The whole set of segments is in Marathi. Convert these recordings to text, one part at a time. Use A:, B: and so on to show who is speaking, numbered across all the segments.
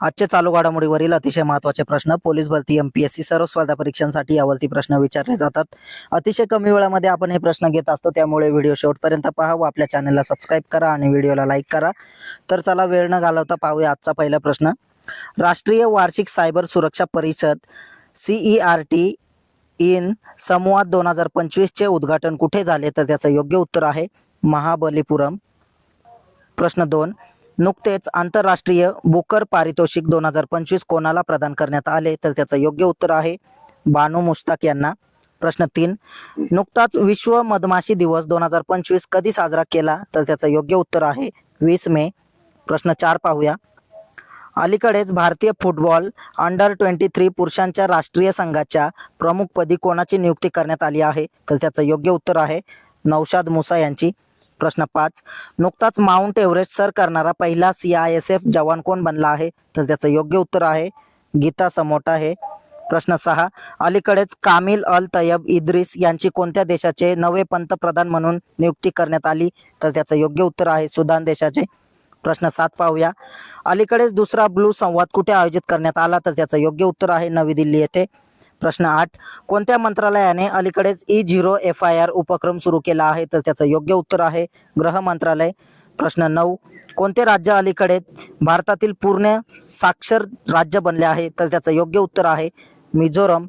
A: आजचे चालू घडामोडीवरील अतिशय महत्त्वाचे प्रश्न पोलीस भरती एम पी एस सी सर्व स्पर्धा परीक्षांसाठी यावरती प्रश्न विचारले जातात. अतिशय कमी वेळामध्ये आपण हे प्रश्न घेत असतो त्यामुळे व्हिडिओ शेवटपर्यंत पहा व आपल्या चॅनलला सबस्क्राईब करा आणि व्हिडिओला लाईक करा. तर चला वेळ न घालवता पाहूया आजचा पहिला प्रश्न. राष्ट्रीय वार्षिक सायबर सुरक्षा परिषद C E R T In समूहात दोन हजार पंचवीसचे उद्घाटन कुठे झाले? तर त्याचं योग्य उत्तर आहे महाबलीपुरम. प्रश्न दोन नुकतेच आंतरराष्ट्रीय बुकर पारितोषिक दोन हजार पंचवीस कोणाला प्रदान करण्यात आले तर त्याचं योग्य उत्तर आहे बानू मुश्ताक यांना. प्रश्न तीन नुकताच विश्व मधमाशी दिवस दोन हजार पंचवीस कधी साजरा केला तर त्याचं योग्य उत्तर आहे वीस मे. प्रश्न चार पाहूया. अलीकडेच भारतीय फुटबॉल अंडर ट्वेंटी थ्री पुरुषांच्या राष्ट्रीय संघाच्या प्रमुखपदी कोणाची नियुक्ती करण्यात आली आहे? तर त्याचं योग्य उत्तर आहे नौशाद मुसा यांची. प्रश्न पाच. नुकताच माउंट एव्हरेस्ट सर करणारा पहिला सी आय एस एफ जवान कोण बनला आहे? तर त्याचं योग्य उत्तर आहे गीता समोटा हे प्रश्न सहा. अलीकडेच कामिल अल तयब इद्रिस यांची कोणत्या देशाचे नवे पंतप्रधान म्हणून नियुक्ती करण्यात आली? तर त्याचं योग्य उत्तर आहे सुदान देशाचे. प्रश्न सात पाहूया. अलीकडेच दुसरा ब्लू संवाद कुठे आयोजित करण्यात आला? तर त्याचं योग्य उत्तर आहे नवी दिल्ली येथे. प्रश्न आठ कोणत्या मंत्रालयाने अलीकडेच E zero F I R उपक्रम सुरू केला आहे? तर त्याचं योग्य उत्तर आहे गृह मंत्रालय. प्रश्न नऊ कोणते राज्य अलीकडे भारतातील पूर्ण साक्षर राज्य बनले आहे? तर त्याचं योग्य उत्तर आहे मिझोरम.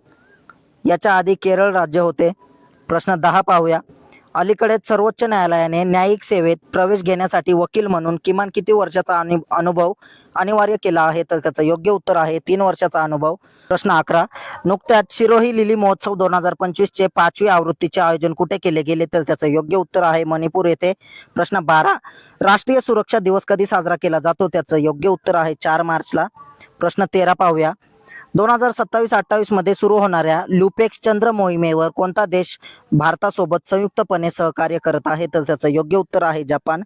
A: याच्या आधी केरळ राज्य होते. प्रश्न दहा पाहूया. अलीकडेच सर्वोच्च न्यायालयाने न्यायिक सेवेत प्रवेश घेण्यासाठी वकील म्हणून किमान किती वर्षाचा अनु अनुभव अनिवार्य केला आहे तर त्याचं योग्य उत्तर आहे तीन वर्षाचा अनुभव. प्रश्न अकरा. नुकत्याच शिरोही लिली महोत्सव दोन हजार पंचवीसचे पाचवी आवृत्तीचे आयोजन कुठे केले गेले तर त्याचं योग्य उत्तर आहे मणिपूर येथे. प्रश्न बारा. राष्ट्रीय सुरक्षा दिवस कधी साजरा केला जातो? त्याचं योग्य उत्तर आहे चार मार्चला. प्रश्न तेरा पाहूया. दोन हजार सत्तावीस अठ्ठावीसमध्ये सुरू होणाऱ्या लुपेक्स चंद्र मोहिमेवर कोणता देश भारतासोबत संयुक्तपणे सहकार्य करत आहे? तर त्याचं योग्य उत्तर आहे जपान.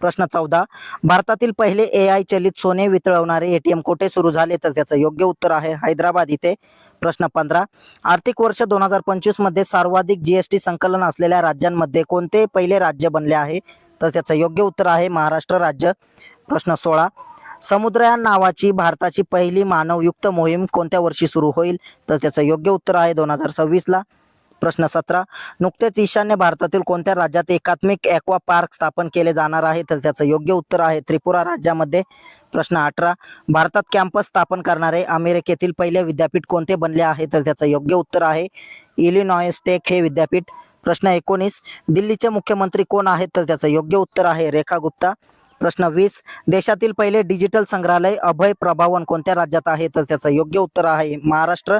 A: प्रश्न चौदा. भारतातील पहिले ए आय चलित सोने वितळवणारे एटीएम कोठे सुरू झाले? तर त्याचं योग्य उत्तर आहे हैदराबाद इथे. प्रश्न पंधरा. आर्थिक वर्ष दोन हजार पंचवीसमध्ये सर्वाधिक जीएसटी संकलन असलेल्या राज्यांमध्ये कोणते पहिले राज्य बनले आहे? तर त्याचं योग्य उत्तर आहे महाराष्ट्र राज्य. प्रश्न सोळा. समुद्रयान नावाची भारताची पहिली मानवयुक्त मोहीम कोणत्या वर्षी सुरू होईल? तर त्याचं योग्य उत्तर आहे दोन हजार सव्वीसला प्रश्न सतरा. नुकतेच ईशान्य भारतातील कोणत्या राज्यात एकात्मिक ॲक्वा पार्क स्थापन केले जाणार आहे? तर त्याचं योग्य उत्तर आहे त्रिपुरा राज्यामध्ये. प्रश्न अठरा. भारतात कॅम्पस स्थापन करणारे अमेरिकेतील पहिले विद्यापीठ कोणते बनले आहे? तर त्याचं योग्य उत्तर आहे इलिनॉयस टेक हे विद्यापीठ. प्रश्न एकोणीस. दिल्लीचे मुख्यमंत्री कोण आहेत? तर त्याचं योग्य उत्तर आहे रेखा गुप्ता. प्रश्न वीस. देशातील पहिले डिजिटल संग्रहालय अभय प्रभावन कोणत्या राज्यात आहे? तर त्याचं योग्य उत्तर आहे महाराष्ट्र.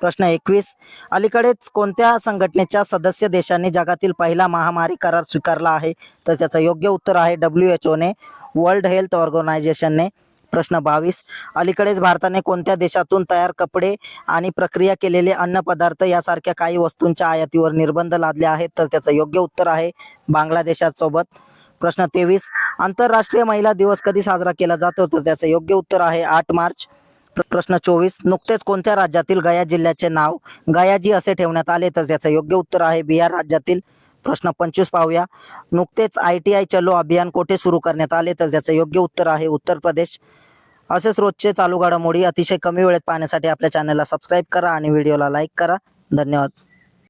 A: प्रश्न एकवीस. अलीकडेच कोणत्या संघटनेच्या सदस्य देशांनी जगातील पहिला महामारी करार स्वीकारला आहे? तर त्याचं योग्य उत्तर आहे डब्ल्यू एच ओने वर्ल्ड हेल्थ ऑर्गनायझेशनने प्रश्न बावीस. अलीकडेच भारताने कोणत्या देशातून तयार कपडे आणि प्रक्रिया केलेले अन्नपदार्थ यासारख्या काही वस्तूंच्या आयातीवर निर्बंध लादले आहेत? तर त्याचं योग्य उत्तर आहे बांगलादेशासोबत. प्रश्न तेवीस. आंतरराष्ट्रीय महिला दिवस कधी साजरा केला जातो तर त्याचं योग्य उत्तर आहे आठ मार्च. प्रश्न चोवीस. नुकतेच कोणत्या राज्यातील गया जिल्ह्याचे नाव गयाजी असे ठेवण्यात आले? तर त्याचं योग्य उत्तर आहे बिहार राज्यातील. प्रश्न पंचवीस पाहूया. नुकतेच आय टी आय चलो अभियान कोठे सुरू करण्यात आले? तर त्याचं योग्य उत्तर आहे उत्तर प्रदेश. असेच रोजचे चालू घडामोडी अतिशय कमी वेळेत पाहण्यासाठी आपल्या चॅनलला सबस्क्राईब करा आणि व्हिडिओला लाईक करा. धन्यवाद.